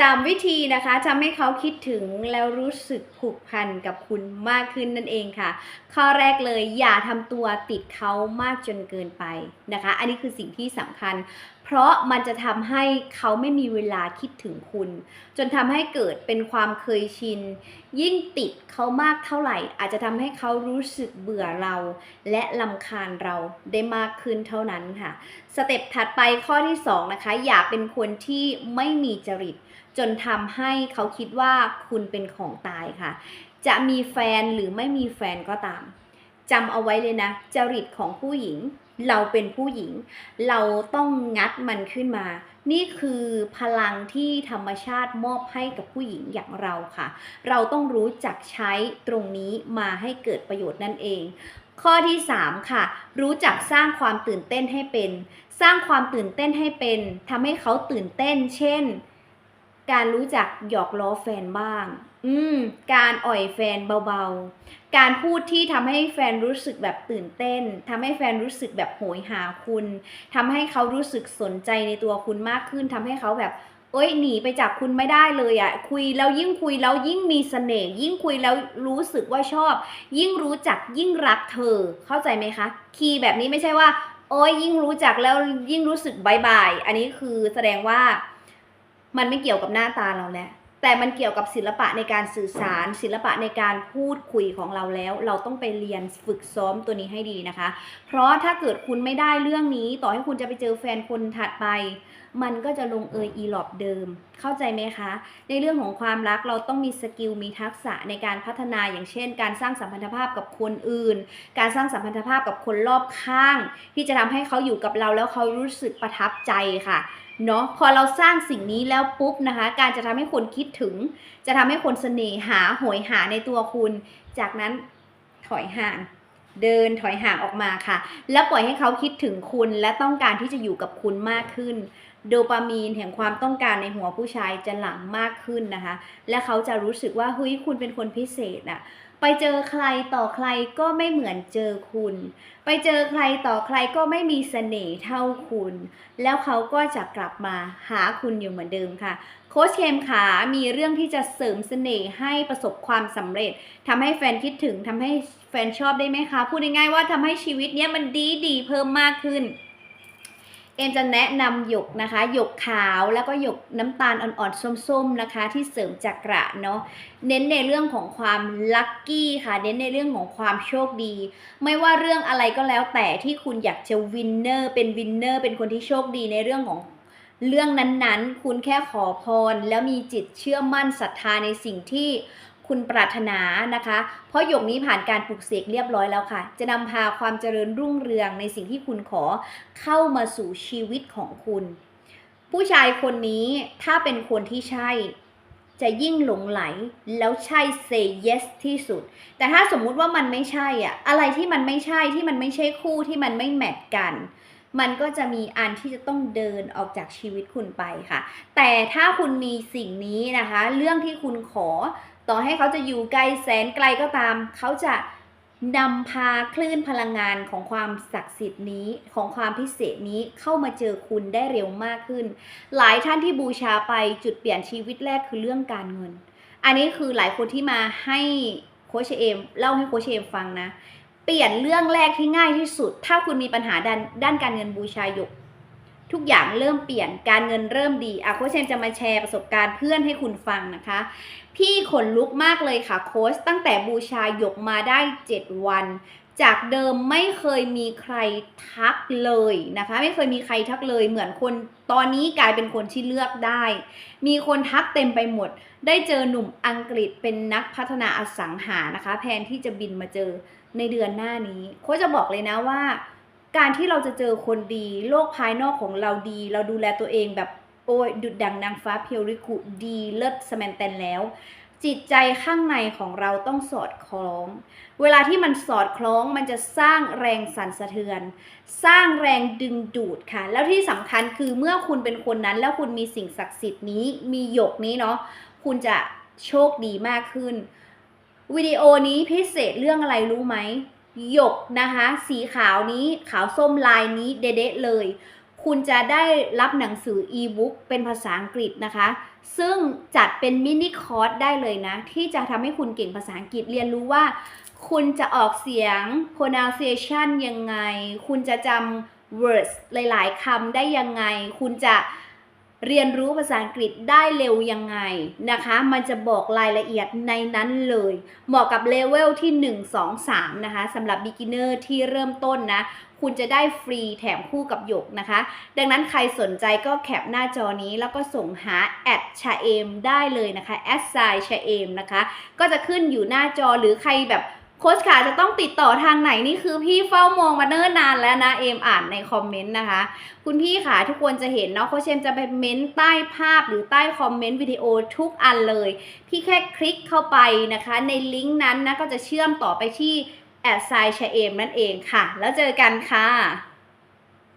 สามวิธีนะคะทำให้เขาคิดถึงแล้วรู้สึกผูกพันกับคุณมากขึ้นนั่นเองค่ะ ข้อแรกเลยอย่าทำตัวติดเขามากจนเกินไปนะคะ อันนี้คือสิ่งที่สำคัญ เพราะมันจะทำให้เขาไม่มีเวลาคิดถึงคุณ จนทำให้เกิดเป็นความเคยชิน ยิ่งติดเขามากเท่าไหร่ อาจจะทำให้เขารู้สึกเบื่อเรา และลำคาญเราได้มากขึ้นเท่านั้นค่ะ สเต็ปถัดไปข้อที่2นะคะอย่าเป็นคนที่ไม่มีจริต จนทำให้เขาคิดว่าคุณเป็นของตายค่ะ จะมีแฟนหรือไม่มีแฟนก็ตามจำเอาไว้เลยนะ จริตของผู้หญิง เราเป็นผู้หญิง เราต้องงัดมันขึ้นมา นี่คือพลังที่ธรรมชาติมอบให้กับผู้หญิงอย่างเราค่ะ เราต้องรู้จักใช้ตรงนี้มาให้เกิดประโยชน์นั่นเอง ข้อที่ 3 ค่ะ รู้จักสร้างความตื่นเต้นให้เป็น สร้างความตื่นเต้นให้เป็นทำให้เขาตื่นเต้น เช่น การรู้จักหยอกล้อแฟนบ้าง อืม การอ่อยแฟนเบาๆ การพูดที่ทำให้แฟนรู้สึกแบบตื่นเต้นทำให้แฟนรู้สึกแบบโหยหาคุณทำให้เขารู้สึกสนใจในตัวคุณมากขึ้นทำให้เขาแบบเอ้ยหนีไปจากคุณไม่ได้เลยอะ่ะคุยแล้วยิ่งคุยแล้วยิ่งมีเสน่ห์ยิ่งคุยแล้วรู้สึกว่าชอบ ยิ่งรู้จักยิ่งรักเธอ เข้าใจไหมคะ คีย์แบบนี้ไม่ใช่ว่า โอ้ยยิ่งรู้จักแล้วยิ่งรู้สึกบายบาย อันนี้คือแสดงว่า มันไม่เกี่ยวกับหน้าตาเราแล้วแต่มันเกี่ยวกับศิลปะในการสื่อสาร ศิลปะในการพูดคุยของเราแล้ว เราต้องไปเรียนฝึกซ้อมตัวนี้ให้ดีนะคะ เพราะถ้าเกิดคุณไม่ได้เรื่องนี้ ต่อให้คุณจะไปเจอแฟนคนถัดไป มันก็จะลงเอยอีหลอบเดิม เข้าใจไหมคะ ในเรื่องของความรักเราต้องมีสกิลมีทักษะในการพัฒนาอย่างเช่น การสร้างสัมพันธภาพกับคนอื่น การสร้างสัมพันธภาพกับคนรอบข้าง ที่จะทำให้เขาอยู่กับเราแล้วเขารู้สึกประทับใจค่ะ เนาะพอเราสร้างสิ่งนี้แล้วปุ๊บนะคะ การจะทำให้คนคิดถึง จะทำให้คนเสน่หาโหยหาในตัวคุณ จากนั้นถอยห่างเดินถอยห่างออกมาค่ะ แล้วปล่อยให้เขาคิดถึงคุณและต้องการที่จะอยู่กับคุณมากขึ้น โดปามีนแห่งความต้องการในหัวผู้ชายจะหลั่งมากขึ้นนะคะ และเขาจะรู้สึกว่าเฮ้ยคุณเป็นคนพิเศษอะ ไปเจอใครต่อใครก็ไม่เหมือนเจอคุณ ไปเจอใครต่อใครก็ไม่มีเสน่ห์เท่าคุณ แล้วเขาก็จะกลับมาหาคุณอยู่เหมือนเดิมค่ะ โค้ชเคมขามีเรื่องที่จะเสริมเสน่ห์ให้ประสบความสำเร็จทำให้แฟนคิดถึงทำให้แฟนชอบได้ไหมคะ พูดง่ายๆว่าทำให้ชีวิตเนี้ยมันดีดีๆเพิ่มมากขึ้น เอ็มจะแนะนำหยกนะคะ หยกขาวแล้วก็หยกน้ำตาลอ่อนๆส้มๆนะคะ ที่เสริมจักระเนาะเน้นในเรื่องของความลัคกี้ค่ะ เน้นในเรื่องของความโชคดี ไม่ว่าเรื่องอะไรก็แล้วแต่ที่คุณอยากจะวินเนอร์เป็นวินเนอร์เป็นคนที่โชคดีในเรื่องของเรื่องนั้นๆ คุณแค่ขอพร แล้วมีจิตเชื่อมั่นศรัทธาในสิ่งที่ คุณปรารถนานะคะ เพราะหยกนี้ผ่านการปลุกเสกเรียบร้อยแล้วค่ะ จะนำพาความเจริญรุ่งเรืองในสิ่งที่คุณขอเข้ามาสู่ชีวิตของคุณ ผู้ชายคนนี้ถ้าเป็นคนที่ใช่ จะยิ่งหลงไหลแล้วใช่ say yes ที่สุด แต่ถ้าสมมุติว่ามันไม่ใช่อะอะไรที่มันไม่ใช่ที่มันไม่ใช่คู่ที่มันไม่แมทกันมันก็จะมีอันที่จะต้องเดินออกจากชีวิตคุณไปค่ะ แต่ถ้าคุณมีสิ่งนี้นะคะ เรื่องที่คุณขอ ต่อให้เขาจะอยู่ไกลแสนไกลก็ตาม เขาจะนำพาคลื่นพลังงานของความศักดิ์สิทธิ์นี้ของความพิเศษนี้เข้ามาเจอคุณได้เร็วมากขึ้น หลายท่านที่บูชาไปจุดเปลี่ยนชีวิตแรกคือเรื่องการเงิน อันนี้คือหลายคนที่มาให้โคชเอมเล่าให้โคชเอมฟังนะ เปลี่ยนเรื่องแรกที่ง่ายที่สุด ถ้าคุณมีปัญหาด้านด้านการเงินบูชาหยก ทุกอย่างเริ่มเปลี่ยนการเงินเริ่มดีอะโค้ชเชมจะมาแชร์ประสบการณ์เพื่อนให้คุณฟังนะคะ พี่ขนลุกมากเลยค่ะโค้ชตั้งแต่บูชาหยกมาได้ 7 วัน จากเดิมไม่เคยมีใครทักเลยนะคะ ไม่เคยมีใครทักเลย เหมือนคนตอนนี้กลายเป็นคนที่เลือกได้ มีคนทักเต็มไปหมด ได้เจอหนุ่มอังกฤษเป็นนักพัฒนาอสังหานะคะแทนที่จะบินมาเจอในเดือนหน้านี้โค้ชจะบอกเลยนะว่า การที่เราจะเจอคนดี โลกภายนอกของเราดี เราดูแลตัวเองแบบโอ้ยดุดดังนางฟ้าเพียวริคุดีเลิศสแมนแตนแล้ว จิตใจข้างในของเราต้องสอดคล้อง เวลาที่มันสอดคล้องมันจะสร้างแรงสั่นสะเทือน สร้างแรงดึงดูดค่ะ แล้วที่สำคัญคือเมื่อคุณเป็นคนนั้น แล้วคุณมีสิ่งศักดิ์สิทธิ์นี้ มีหยกนี้เนาะคุณจะโชคดีมากขึ้นวิดีโอนี้พิเศษเรื่องอะไรรู้ไหม หยกนะคะ สีขาวนี้ขาวส้มลายนี้เด็ดเลย คุณจะได้รับหนังสืออีบุ๊กเป็นภาษาอังกฤษนะคะ ซึ่งจัดเป็นมินิคอร์สได้เลยนะ ที่จะทำให้คุณเก่งภาษาอังกฤษเรียนรู้ว่า คุณจะออกเสียง pronunciation ยังไง คุณจะจำ words หลาย ๆคำได้ยังไง คุณจะ เรียนรู้ภาษาอังกฤษได้เร็วยังไงนะคะ มันจะบอกรายละเอียดในนั้นเลย เหมาะกับเลเวลที่ 1 2 3 นะคะสำหรับ beginner ที่เริ่มต้นนะ คุณจะได้ฟรีแถมคู่กับหยกนะคะ ดังนั้นใครสนใจก็แคปหน้าจอนี้แล้วก็ส่งหาแอดชาเอมได้เลยนะคะแอดไซชาเอมนะคะ ก็จะขึ้นอยู่หน้าจอหรือใครแบบ โค้ชขาจะต้องติดต่อทางไหนนี่คือพี่เฝ้ามองมาเนิ่นนานแล้วนะเอมอ่านในคอมเมนต์นะคะ คุณพี่ขาทุกคนจะเห็นเนาะโค้ชเอมจะไปเม้นใต้ภาพหรือใต้คอมเมนต์วิดีโอทุกอันเลย พี่แค่คลิกเข้าไปนะคะ ในลิงก์นั้นนะก็จะเชื่อมต่อไปที่แอดไซชเอมนั่นเองค่ะ แล้วเจอกันค่ะ